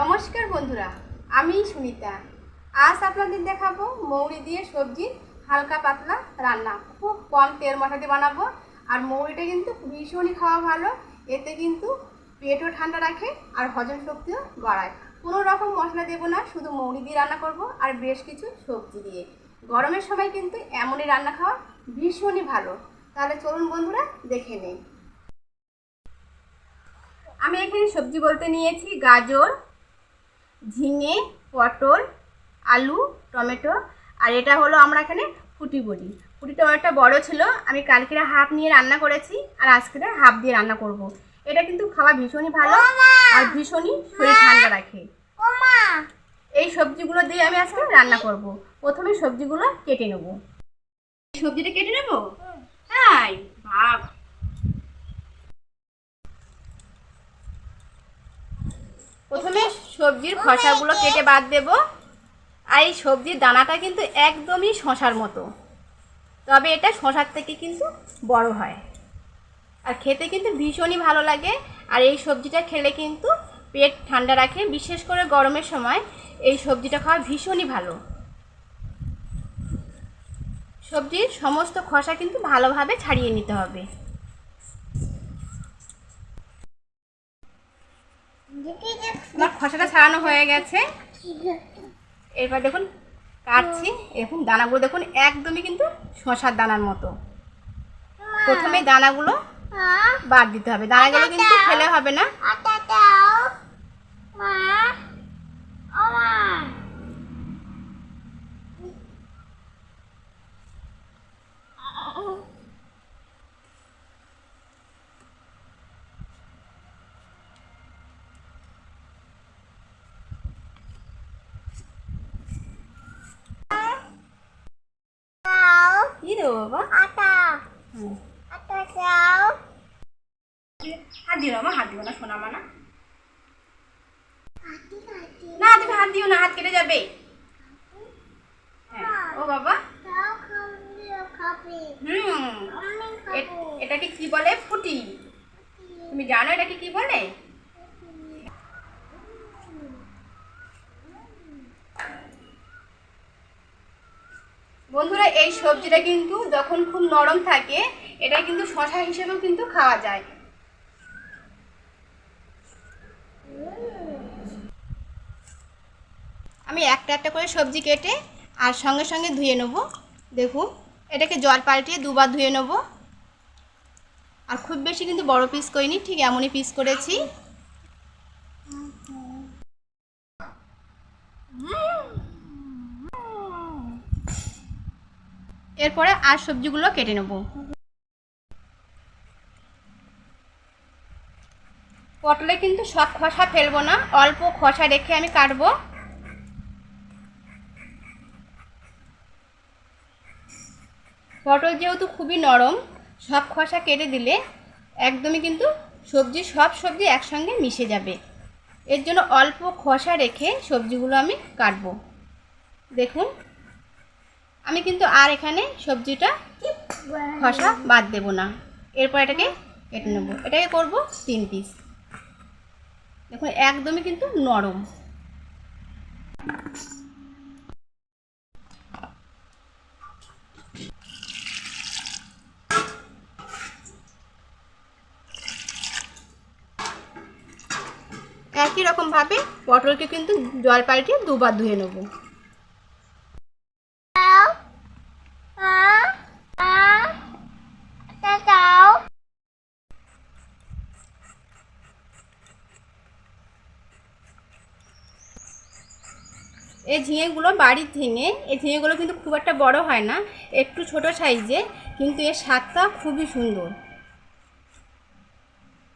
নমস্কার বন্ধুরা, আমি সুনিতা। আজ আপনাদের দেখাবো মৌরি দিয়ে সবজি হালকা পাতলা রান্না। খুব কম তেল দিয়ে বানাবো, আর মৌরিটা কিন্তু ভীষণই খাওয়া ভালো। এতে কিন্তু পেটও ঠান্ডা রাখে আর হজম শক্তিও বাড়ায়। কোনো রকম মশলা দেবো না, শুধু মৌরি দিয়ে রান্না করব আর বেশ কিছু সবজি দিয়ে। গরমের সময় কিন্তু এমনই রান্না খাওয়া ভীষণই ভালো। তাহলে চলুন বন্ধুরা, দেখে নেই। আমি এখানে সবজি বলতে নিয়েছি, গাজর ঝিঙে পটল আলু টমেটো আর এটা হলো আমরা এখানে ফুটি বলি ফুটি টমেটোটা বড় ছিল আমি কালকেরা হাফ নিয়ে রান্না করেছি আর আজকে হাফ দিয়ে রান্না করব। এটা কিন্তু খাওয়া ভীষণই ভালো আর ভীষণই শরীর ঠান্ডা রাখে। এই সবজিগুলো দিয়ে আমি আজকে রান্না করব। প্রথমে সবজিগুলো কেটে নেব। সবজিটা কেটে নেব? তাই ভাব প্রথমে সবজির খোসাগুলো কেটে বাদ দেব। আর এই সবজির দানাটা কিন্তু একদমই শশার মতো। তবে এটা শশার থেকে কিন্তু বড় হয়। আর খেতে কিন্তু ভীষণই ভালো লাগে। আর এই সবজিটা খেলে কিন্তু পেট ঠান্ডা রাখে। বিশেষ করে গরমের সময় এই সবজিটা খাওয়া ভীষণই ভালো। সবজির সমস্ত খোসা কিন্তু ভালোভাবে ছাড়িয়ে নিতে হবে। আমার খোসাটা ছাড়ানো হয়ে গেছে। এরপর দেখুন কাটছি। এরকম দানাগুলো দেখুন একদমই কিন্তু শশার দানার মতো। প্রথমে দানাগুলো বাদ দিতে হবে। দানাগুলো কিন্তু ফেলে হবে না। কি দেবো বাবা হুম। হাত দিও না হাত দিও না মা না তুমি হাত দিও না হাত কেটে যাবে হ্যাঁ, ও বাবা হুম এটাকে কি বলে ফুটি তুমি জানো এটাকে কি বলে বন্ধুরা, এই সবজিটা কিন্তু যখন খুব নরম থাকে, এটা কিন্তু শশা হিসেবেও কিন্তু খাওয়া যায়। আমি একটা একটা করে সবজি কেটে আর সঙ্গে সঙ্গে ধুয়ে নেব। দেখুন, এটাকে জল পাল্টিয়ে দুবার ধুয়ে নেব। আর খুব বেশি কিন্তু বড় পিস করিনি, ঠিক এমনই পিস করেছি। এরপরে আর সবজিগুলো কেটে নেব। পটলে কিন্তু সব খসা ফেলব না, অল্প খসা রেখে আমি কাটবো। পটল যেহেতু খুবই নরম, সব খসা কেটে দিলে একদমই কিন্তু সবজি, সব সবজি একসঙ্গে মিশে যাবে। এর জন্য অল্প খসা রেখে সবজিগুলো আমি কাটবো। দেখুন আমি কিন্তু আর এখানে সবজিটা খসা বাদ দেব না। এরপর এটাকে কেটে নেব। এটাকে করব তিন পিস দেখুন, একদমই কিন্তু নরম। একই রকমভাবে পটলকে কিন্তু জল পাল্টিয়ে দুবার ধুয়ে নেব। এই ঝিঙেগুলো বাড়ির ঝিঙে, এই ঝিঙেগুলো কিন্তু খুব একটা বড় হয় না, একটু ছোট সাইজে কিন্তু এর স্বাদটা খুবই সুন্দর।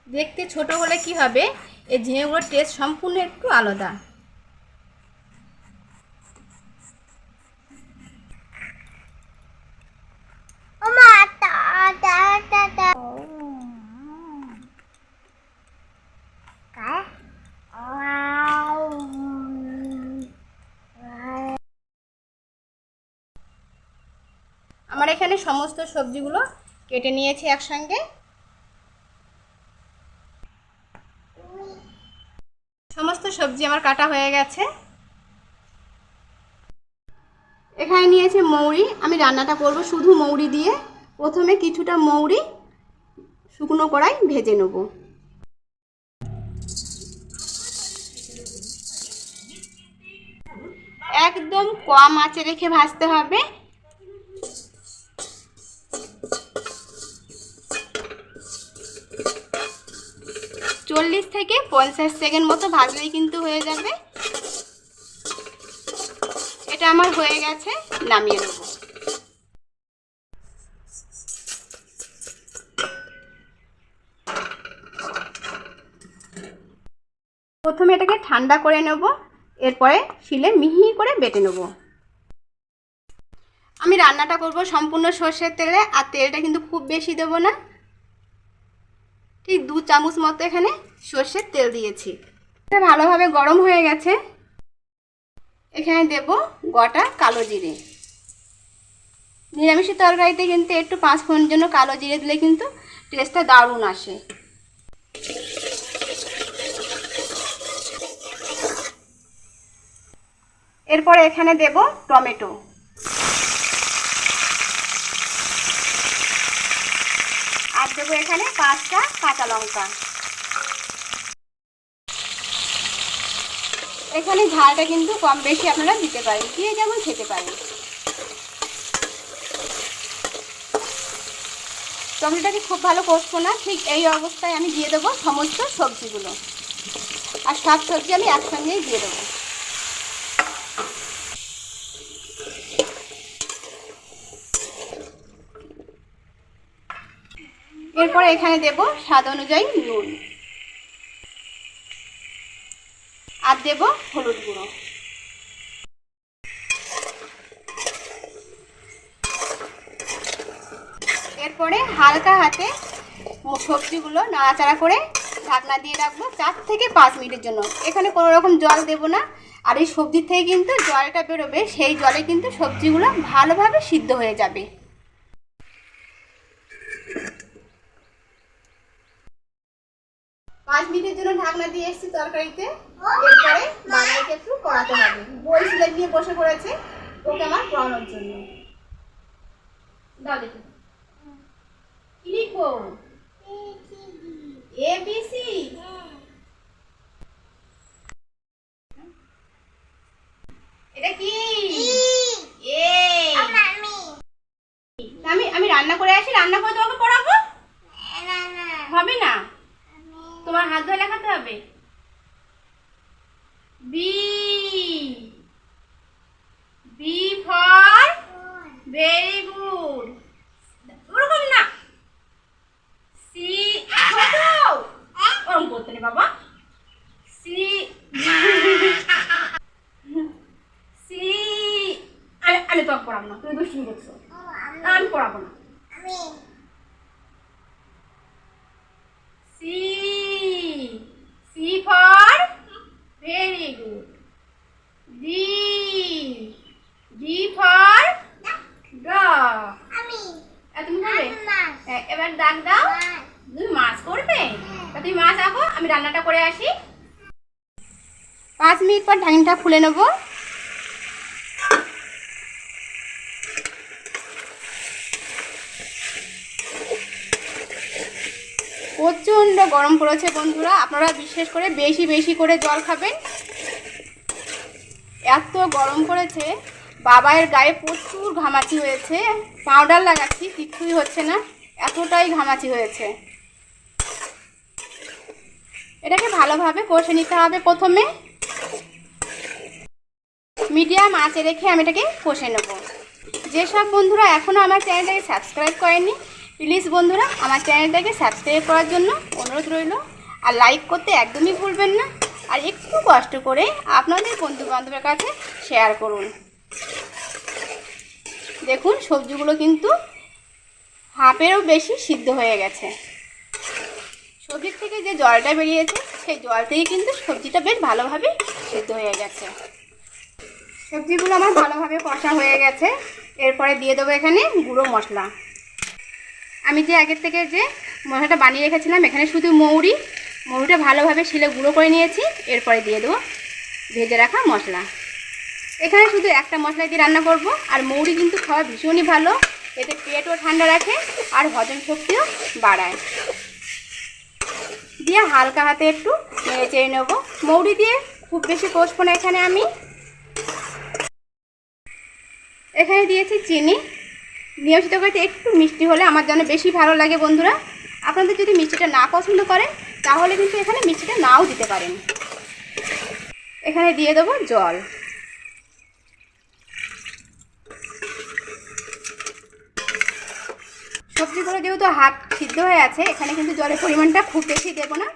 দেখতে ছোট হলে কি হবে? এই ঝিঙেগুলোর টেস্ট সম্পূর্ণ একটু আলাদা। সমস্ত সবজিগুলো কেটে নিয়েছি একসঙ্গে। সমস্ত সবজি আমার কাটা হয়ে গেছে। এখানে নিয়েছি মৌরি। আমি রান্নাটা করব শুধু মৌরি দিয়ে। প্রথমে কিছুটা মৌরি, শুকনো কড়াই ভেজে নেব। একদম কম আঁচে রেখে ভাজতে হবে। চল্লিশ থেকে পঞ্চাশ সেকেন্ড মতো ভাজলেই কিন্তু হয়ে যাবে। এটা আমার হয়ে গেছে, নামিয়ে নেব। প্রথমে এটাকে ঠান্ডা করে নেব, এরপরে শিলে মিহি করে বেটে নেব। আমি রান্নাটা করব সম্পূর্ণ সর্ষের তেলে, আর তেলটা কিন্তু খুব বেশি দেবো না। ঠিক দু চামচ মতো এখানে সর্ষের তেল দিয়েছি। এটা ভালোভাবে গরম হয়ে গেছে। এখানে দেব গোটা কালো জিরে। নিরামিষের তরকারিতে কিন্তু একটু পাঁচ ফোড়নের জন্য কালো জিরে দিলে কিন্তু টেস্টটা দারুণ আসে। এরপরে এখানে দেব টমেটো আর দেবো এখানে পাঁচটা কাঁচা লঙ্কা। এখানে ঝালটা কিন্তু কম বেশি আপনারা দিতে পারেন দিয়ে যেমন খেতে পারেন। টমেটোটাকে খুব ভালো কষবো না, ঠিক এই অবস্থায় আমি দিয়ে দেবো সমস্ত সবজিগুলো। আর সব সবজি আমি একসঙ্গেই দিয়ে দেবো। এরপর এখানে দেব স্বাদ অনুযায়ী নুন। আর দেব হলুদ গুঁড়ো। এরপরে হালকা হাতে সবজিগুলো নাড়াচাড়া করে ঢাকনা দিয়ে রাখব চার থেকে পাঁচ মিনিটের জন্য। এখানে কোনো রকম জল দেব না। আর এই সবজির থেকে কিন্তু জলটা বেরোবে, সেই জলে কিন্তু সবজিগুলো ভালোভাবে সিদ্ধ হয়ে যাবে। পাঁচ মিনিটের জন্য ঢাকনা দিয়ে এসেছি তরকারিতে। এরপরে বাঙালিকে একটু করাতে হবে। বই সিলাই নিয়ে বসে পড়েছে। ওকে আমার পড়ানোর জন্য। দাও দেখি। কি লিখব? এ বি সি এটা কি? এ আমি আমি রান্না করে আসি। রান্না করে তোমাকে পড়াবো? হবে না? তোমার হাত ধরে লেখাতে হবে? B B for very good ওরকম না। সি ওরকম করতে নেই বাবা। সি সি আমি আমি তোমাকে পড়াবো না তুমি দুষ্টুমি করছ। আমি পড়াবো না। C. C for very good. D. D for dog. তুমি করবে হ্যাঁ, এবার ডাক দাও তুমি মাছ করবে তা তুমি মাছ আঁকো আমি রান্নাটা করে আসি পাঁচ মিনিট পর ঢাকনিটা খুলে নেব প্রচণ্ড গরম পড়েছে বন্ধুরা। আপনারা বিশেষ করে বেশি বেশি করে জল খাবেন। এত গরম পড়েছে। বাবায়ের গায়ে প্রচুর ঘামাচি হয়েছে। পাউডার লাগাচ্ছি কিছুই হচ্ছে না। এতটাই ঘামাচি হয়েছে। এটাকে ভালোভাবে কষে নিতে হবে প্রথমে। মিডিয়াম আঁচে রেখে আমি এটাকে কষে নেব। যেসব বন্ধুরা এখনও আমার চ্যানেলটাকে সাবস্ক্রাইব করেনি প্লিজ বন্ধুরা, আমার চ্যানেলটাকে সাবস্ক্রাইব করার জন্য অনুরোধ রইল। আর লাইক করতে একদমই ভুলবেন না। আর একটু কষ্ট করে আপনাদের বন্ধু বান্ধবের কাছে শেয়ার করুন। দেখুন, সবজিগুলো কিন্তু হাফেরও বেশি সিদ্ধ হয়ে গেছে। সবজির থেকে যে জলটা বেরিয়েছে, সেই জল থেকে কিন্তু সবজিটা বেশ ভালোভাবে সিদ্ধ হয়ে গেছে। সবজিগুলো আমার ভালোভাবে কষা হয়ে গেছে। এরপরে দিয়ে দেবো এখানে গুঁড়ো মশলা। আমি যে আগের থেকে যে মশলাটা বানিয়ে রেখেছিলাম, এখানে শুধু মৌরি। মৌরিটা ভালোভাবে শিলে গুঁড়ো করে নিয়েছি, এরপরে দিয়ে দেবো ভেজে রাখা মশলা। এখানে শুধু একটা মশলা দিয়ে রান্না করব, আর মৌরি কিন্তু খাওয়া ভীষণই ভালো। এতে পেটও ঠান্ডা রাখে, আর হজম শক্তিও বাড়ায়। দিয়ে হালকা হাতে একটু নেড়ে নেব। মৌরি দিয়ে খুব বেশি কষবো না এখানে আমি। এখানে দিয়েছি চিনি। নিয়মিত করতে একটু মিষ্টি হলে আমার জন্য বেশি ভালো লাগে বন্ধুরা। আপনাদের যদি মিষ্টিটা না পছন্দ করেন, তাহলে কিন্তু এখানে মিষ্টিটা নাও দিতে পারেন। এখানে দিয়ে দেবো জল। সবজিগুলো যেহেতু হাত সিদ্ধ হয়ে আছে, এখানে কিন্তু জলের পরিমাণটা খুব বেশি দেবো না।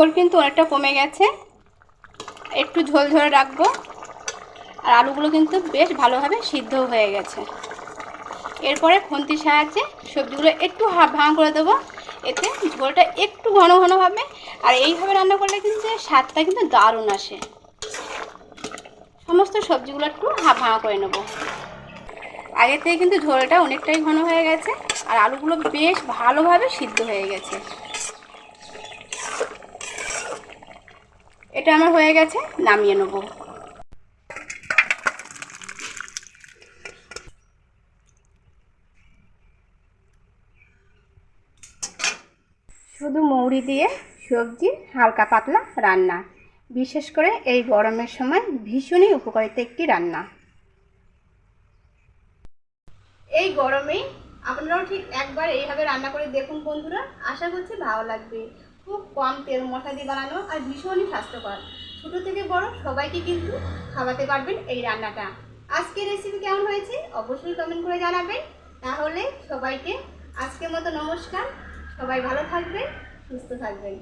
ঝোল কিন্তু অনেকটা কমে গেছে। একটু ঝোল ঝোল রাখব। আর আলুগুলো কিন্তু বেশ ভালোভাবে সিদ্ধ হয়ে গেছে। এরপরে খুন্তির সাহায্যে সবজিগুলো একটু হাফ ভাঙা করে দেবো। এতে ঝোলটা একটু ঘন ঘন হবে। আর এইভাবে রান্না করলে কিন্তু স্বাদটা কিন্তু দারুণ আসে। সমস্ত সবজিগুলো একটু হাফ ভাঙা করে নেব। আগে থেকে কিন্তু ঝোলটা অনেকটাই ঘন হয়ে গেছে। আর আলুগুলো বেশ ভালোভাবে সিদ্ধ হয়ে গেছে। এটা আমার হয়ে গেছে, নামিয়ে নেব। শুধু মৌরি দিয়ে সবজি, হালকা পাতলা রান্না। বিশেষ করে এই গরমের সময় ভীষণই উপকারিত একটি রান্না। এই গরমে আপনারাও ঠিক একবার এইভাবে রান্না করে দেখুন বন্ধুরা। আশা করছি ভালো লাগবে। খুব কম তেল মশলা দিয়ে বানানো আর ভীষণই স্বাস্থ্যকর। ছোটো থেকে বড় সবাইকে কিন্তু খাওয়াতে পারবেন এই রান্নাটা। আজকের রেসিপি কেমন হয়েছে অবশ্যই কমেন্ট করে জানাবেন। তাহলে সবাইকে আজকের মতো নমস্কার। সবাই ভালো থাকবেন, সুস্থ থাকবেন।